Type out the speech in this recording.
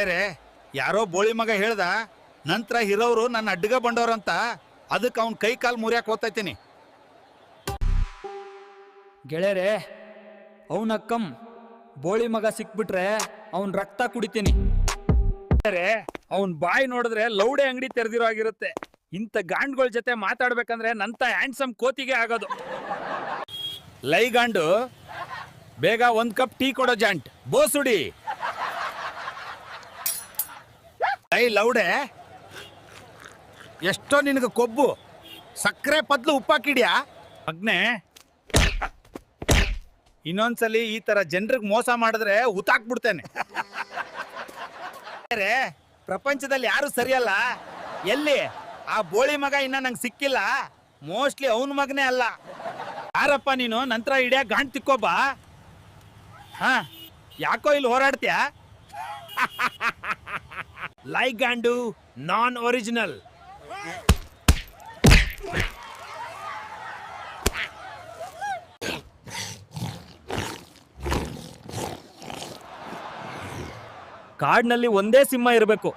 ಬೇರೆ. ಯಾರೋ ಬೋಳಿ ಮಗ ಹೇಳ್ದ ನಂತರ ಹಿರೋರು ನನ್ನ ಅಡ್ಡಗ ಅಂತ ಅದಕ್ಕೆ ಅವ್ನ ಕೈ ಕಾಲು ಮುರಿಯಕ್ ಹೋಗ್ತೈತೀನಿ ಗೆಳೆಯರೆ ಅವನಕ್ಕಂ ಬೋಳಿ ಮಗ ಸಿಕ್ಬಿಟ್ರೆ ಅವನ್ ರಕ್ತ ಕುಡಿತೀನಿ. ಅವನ್ ಬಾಯಿ ನೋಡಿದ್ರೆ ಲೌಡೆ ಅಂಗಡಿ ತೆರೆದಿರೋ ಆಗಿರುತ್ತೆ ಇಂಥ ಗಾಂಡ್ಗಳ ಜೊತೆ ಮಾತಾಡ್ಬೇಕಂದ್ರೆ ನಂತ ಹ್ಯಾಂಡ್ಸಮ್ ಕೋತಿಗೆ ಆಗೋದು. ಲೈ ಗಾಂಡು ಬೇಗ ಒಂದ್ ಕಪ್ ಟೀ ಕೊಡೋ ಜಾಂಟ್ ಬೋಸುಡಿ. ಲೈ ಲೌಡೆ. ಎಷ್ಟೋ ನಿನಗೆ ಕೊಬ್ಬು. ಸಕ್ಕರೆ ಪದ್ಲು ಉಪ್ಪಾಕಿಡ್ಯಾ? ಮಗ್ನೆ. ಇನ್ನೊಂದ್ಸಲಿ ಈ ತರ ಜನರಿಗೆ ಮೋಸ ಮಾಡಿದ್ರೆ ಉತಾಕ್ಬಿಡ್ತೇನೆ ಬೇರೆ, ಪ್ರಪಂಚದಲ್ಲಿ ಯಾರು ಸರಿಯಲ್ಲ. ಎಲ್ಲಿ? ಆ ಬೋಳಿ ಮಗ ಇನ್ನ ನಂಗೆ ಸಿಕ್ಕಿಲ್ಲ. ಮೋಸ್ಟ್ಲಿ ಅವನ ಮಗನೇ ಅಲ್ಲ. ಯಾರಪ್ಪ ನೀನು? ನಂತರ ಹಿಡಿಯ ಗಾಂಡ್ ತಿಕ್ಕೋಬಾ? ಹಾ? ಯಾಕೋ ಇಲ್ಲಿ ಹೋರಾಡ್ತೀಯ? ಲೈಗಾಂಡು ನಾನ್ ಒರಿಜಿನಲ್. ಕಾಡ್ನಲ್ಲಿ ಒಂದೇ ಸಿಂಹ ಇರಬೇಕು.